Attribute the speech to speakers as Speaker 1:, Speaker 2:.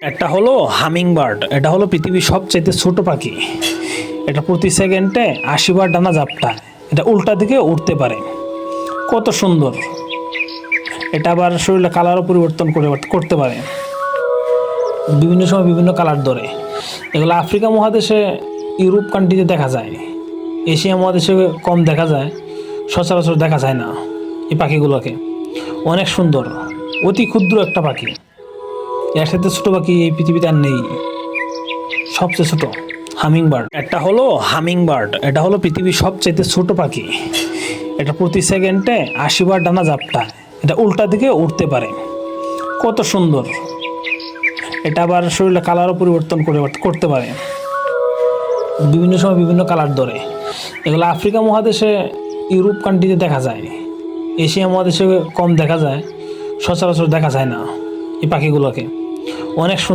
Speaker 1: একটা হলো humming bird এটা হলো পৃথিবীর সবচেয়ে ছোট পাখি। এটা প্রতি সেকেন্ডে আশি বার ডানা জাপটায় এটা উল্টা দিকে উঠতে পারে। কত সুন্দর। এটা আবার শরীরে কালারও পরিবর্তন করে করতে পারে। বিভিন্ন সময় বিভিন্ন কালার ধরে। এগুলো আফ্রিকা মহাদেশে, ইউরোপ কান্ট্রিতে দেখা যায়। এশিয়া মহাদেশে কম দেখা যায়, সচরাচর দেখা যায় না এই পাখিগুলোকে। অনেক সুন্দর, অতি ক্ষুদ্র একটা পাখি। এর সাথে ছোট পাখি এই পৃথিবীতে আর নেই। সবচেয়ে ছোট হামিং বার্ড একটা হলো হামিং বার্ড এটা হলো পৃথিবীর সবচেয়ে ছোট পাখি। এটা প্রতি সেকেন্ডে আশি বার ডানা জাপটায় এটা উল্টা দিকে উঠতে পারে। কত সুন্দর। এটা আবার শরীরে কালারও পরিবর্তন করে করতে পারে। বিভিন্ন সময় বিভিন্ন কালার ধরে। এগুলো আফ্রিকা মহাদেশে, ইউরোপ কান্ট্রিতে দেখা যায়। এশিয়া মহাদেশে কম দেখা যায়। সচরাচর দেখা যায় না এই পাখিগুলোকে। অনেক সুন্দর